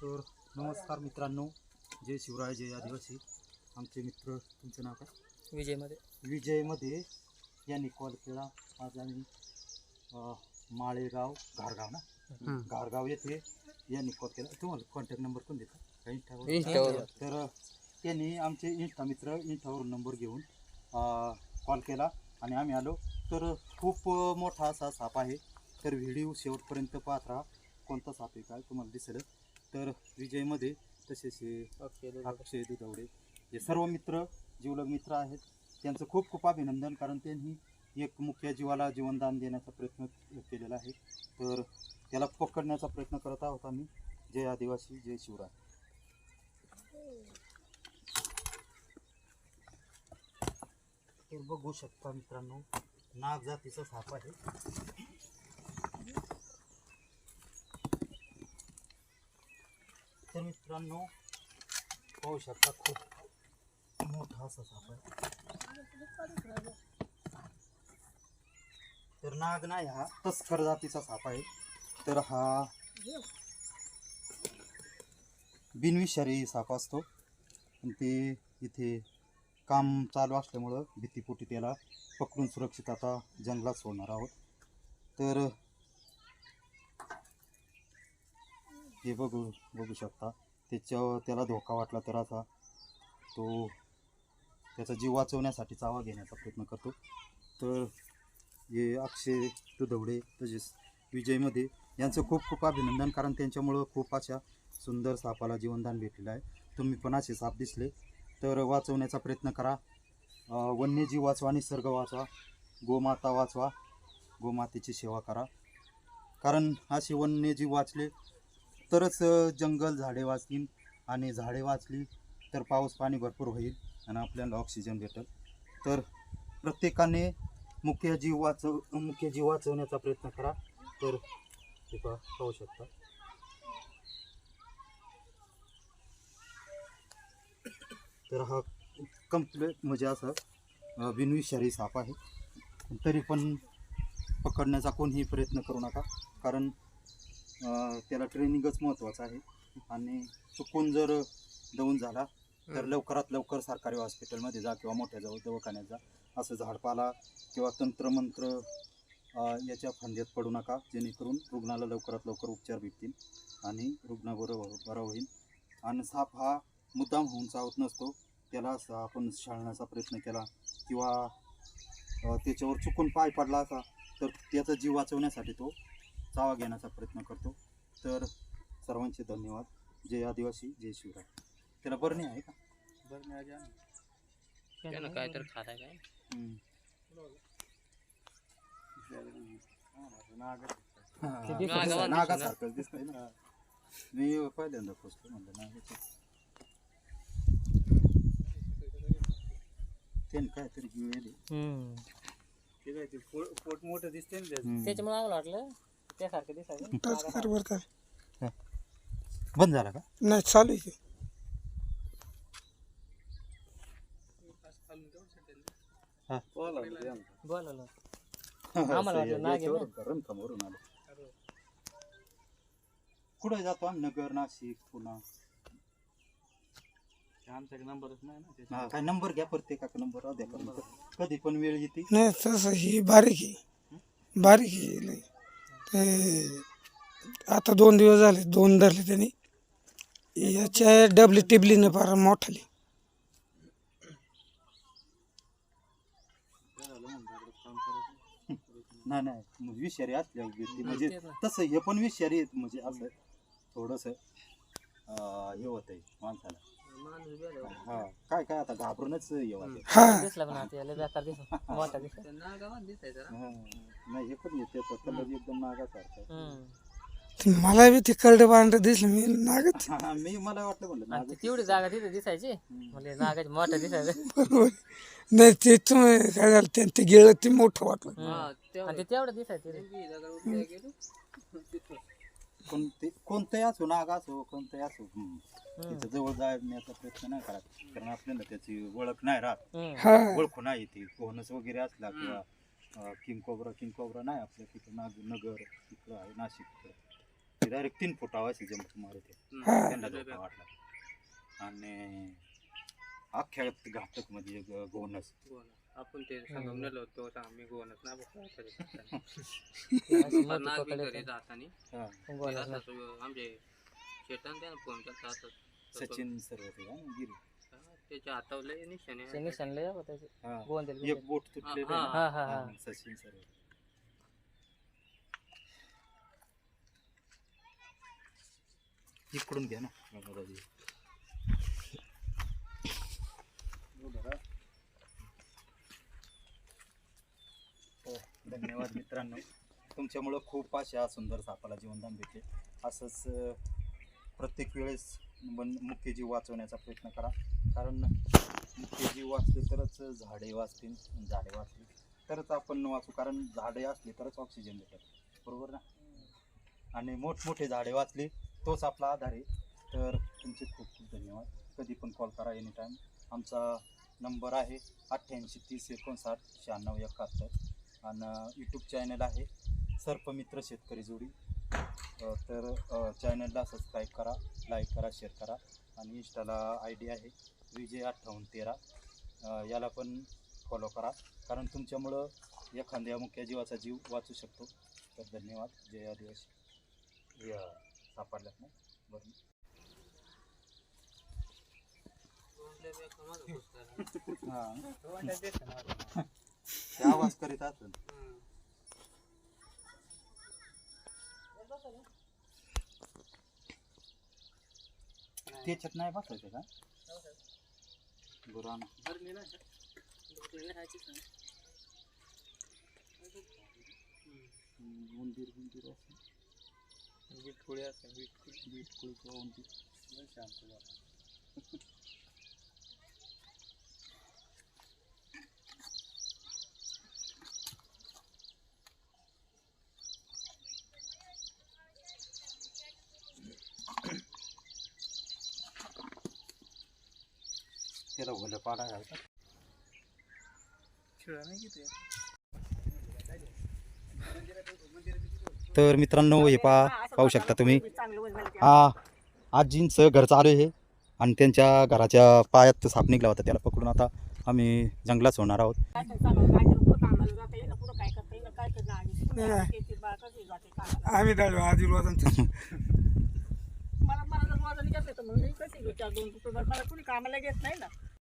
तर नमस्कार मित्रांनो जय शिवराय जय आदिवासी. आमचे मित्र तुमचं नाव काय? विजयमध्ये. विजयमध्ये यांनी कॉल केला. आज आम्ही अ, माळेगाव घारगाव ना? हम्म. घारगाव येथे यांनी कॉल केला. तुम्हाला कॉन्टॅक्ट नंबर कोण देता? का इंस्टावर इंस्टावर. तर त्यांनी आमचे इंस्टा मित्र इंस्टावरून नंबर घेऊन कॉल केला आणि आम्ही आलो. तर खूप अ, मोठा असा साप आहे. तर व्हिडिओ शेवटपर्यंत पाहत राहा. कोणता साप आहे काय तुम्हाला दिसेल तर विजयमध्ये तसेच हे अक्षय दुधवडे. हे सर्व मित्र जीवलग मित्र आहेत. त्यांचं खूप खूप अभिनंदन कारण त्यांनी एक मुख्य जीवाला जीवनदान देण्याचा प्रयत्न केलेला आहे. तर त्याला पकडण्याचा प्रयत्न करत आहोत आम्ही. जय आदिवासी जय शिवराय. तर बघू शकता मित्रांनो नाग जातीचा साप आहे. तर मित्रांनो पाहू शकता खूप मोठा असा साप आहे. तर नाग नाही हा तस्कर जातीचा साप आहे. तर हा बिनविषारी साप असतो. आणि ते इथे काम चालू असल्यामुळं भीतीपोटी त्याला पकडून सुरक्षित आता जंगलात सोडणार आहोत. तर हे बघू बघू शकता. त्याच्या त्याला धोका वाटला तर असा तो त्याचा जीव वाचवण्यासाठी चावा घेण्याचा प्रयत्न करतो. तर हे अक्षय तुधवडे तसेच विजयमध्ये यांचं खूप खूप अभिनंदन कारण त्यांच्यामुळं खूप अशा सुंदर सापाला जीवनदान भेटलेलं आहे. तुम्ही पण असे साप दिसले तर वाचवण्याचा प्रयत्न करा. वन्यजीव वाचवा निसर्ग वाचवा गोमाता वाचवा गोमातेची सेवा करा. कारण असे वन्यजीव वाचले तरच जंगल झाडे वाचतील आणि झाडे वाचली तर पाऊस पाणी भरपूर होईल आणि आपल्याला ऑक्सिजन भेटेल. तर प्रत्येकाने मुख्य जीव वाचव मुख्य जीव वाचवण्याचा प्रयत्न करा. तर हे पाहू शकता. तर हा कंप्लीट म्हणजे असं अं, बिनविषारी साप आहे. तरी पण पकडण्याचा कोणीही प्रयत्न करू नका. कारण त्याला ट्रेनिंगच महत्त्वाचं आहे. आणि चुकून जर दवून झाला तर लवकरात लवकर सरकारी हॉस्पिटलमध्ये जा किंवा मोठ्या जवळ दवाखान्यात जा. असं झाडपाला किंवा तंत्रमंत्र याच्या फंद्यात पडू नका. जेणेकरून रुग्णाला लवकरात लवकर उपचार भेटतील आणि रुग्ण बरं बरा होईल. आणि साप हा मुद्दाम होऊन चावत नसतो. त्याला असं आपण शाळण्याचा प्रयत्न केला किंवा त्याच्यावर चुकून पाय पडला असा तर त्याचा जीव वाचवण्यासाठी तो चावा घेण्याचा प्रयत्न करतो. तर सर्वांचे धन्यवाद. जय आदिवासी जय शिवराय. त्याला बरणी आहे का? त्यानं काय तर खाताय काय. ते हा, दिसतंय ना. मी पहिल्यांदा म्हणलं नागाचं त्याने हम्म. पोट मोठं दिसते ना. त्याच्यामुळे आम्हाला वाटलं त्यासारखं दिसायचं. टच कर बरं का बंद झाला का? नाही चालू आहे की. बोलवलं. आम्हाला वाटलं नाग आहे ना. याच्यावरून का? रंकामवरून आलं? कुठे जातो आम्ही? नगर नाशिक पुणा. आमच्याकडे नंबरच नाही ना त्याच्यात. हा, काय नंबर घ्या प्रत्येकाचा नंबर राहू द्या. कारण कधी पण वेळ येते. नाही तसं ही बारीक आहे. बारीक आहे लई. ते आता दोन दिवस झाले दोन धरले त्यांनी. याच्या डबली टिबलीनं फार मोठाली. नाही नाही विषारी असल्या म्हणजे तसं हे पण विषारी आहेत म्हणजे असं थोडस. हे होत आहे माणसाला हा काय काय आता घाबरूनच हे होतंय. हा दिसला पण आता याला बेकार दिसला. मोठा दिसला. हा. नाही हे पण येते त्याचा कलर एकदम नागासारखा. आहे. हम्म. ते मला बी ते करडे बांधे दिसले मी नागत हा, मी मला वाटलं म्हणलं आणि नाग ती तेवढी जागा तिथे दिसायची? म्हणजे नागाची मोठा दिसायचं. बरोबर. नाही ते तुम्ही काय झालं ते ते गेलं ते मोठं वाटलं. हम्म. आणि ते तेवढं दिसायचं रे. कोणते कोणतंही असो नाग असो कोणतंही असो हम्म. त्याच्याजवळ जाण्याचा प्रयत्न नाही करायचा कारण आपल्याला त्याची ओळख नाही राहत. हा. ओळखू नाही येते कोणस वगैरे असला किंवा किंग कोबरा किंग कोबरा नाही आपल्या तिथं नाग नगर तिकडं आहे नाशिक ते डायरेक्ट तीन फुट आवाज जंप मारते हा. त्यांना धोका वाटला. आणि अख्ख्या घातकमध्ये ग- गोनस. आपण ते संगमनेर होतो आम्ही गोवनच ना बघतो अशी मोठी नाग पकड घरी येते. जाताना हा पण बोलायला नाही. असं आमचे शेतान त्यानं फोन केला असं सचिन सर होते का गिरी त्याच्या हातावले निशाणे ते निशाण लय आहे त्याचे हा गोवन दिले एक बोट तुटलेलं हा, आहे हा ना? हा हा हा, सचिन सर होते. इकडून घ्या ना दादाजी. हो, धन्यवाद मित्रांनो तुमच्यामुळं खूप अशा सुंदर सापाला जीवनदान भेटले. असंच प्रत्येक वेळेस वन मुख्य जीव वाचवण्याचा प्रयत्न करा. कारण मुख्य जीव वाचले तरच झाडे वाचतील झाडे वाचली तरच आपण वाचू. कारण झाडे असली तरच ऑक्सिजन भेटत. बरोबर ना? आणि मोठमोठे झाडे वाचली तोच आपला आधार आहे. तर तुमचे खूप खूप धन्यवाद. कधी पण कॉल करा एनी टाईम आमचा नंबर आहे अठ्ठ्याऐंशी तीस एकोणसाठ शहाण्णव एकाहत्तर. आणि यूट्यूब चॅनल आहे. सर्पमित्र शेतकरी जोडी. तर चॅनलला सबस्क्राईब करा लाईक करा शेअर करा. आणि इंस्टाला आय डी आहे विजय अठ्ठावन्न तेरा. याला पण फॉलो करा. कारण तुमच्यामुळं एखाद्या मुख्य जीवाचा जीव वाचू शकतो. तर धन्यवाद. जय आदिवासी. या सापडल्यात ना? बरं. हां. ते आवाज करीत असेल. त्याच्यात नाही बसायचं का? आणा. हम्म, उंदीर बिंदीर असं. बिटकुळी असं बिटकुळी बीट किंवा उंदीर. शांत त्याला पाडा घालतात. तर मित्रांनो हे पहा पाहू शकता तुम्ही. हा आजींचं घर चालू आहे आणि त्यांच्या घराच्या पायात साप निघला होता त्याला पकडून आता आम्ही जंगलात सोडणार आहोत. आम्ही कामाला घेत नाही ना.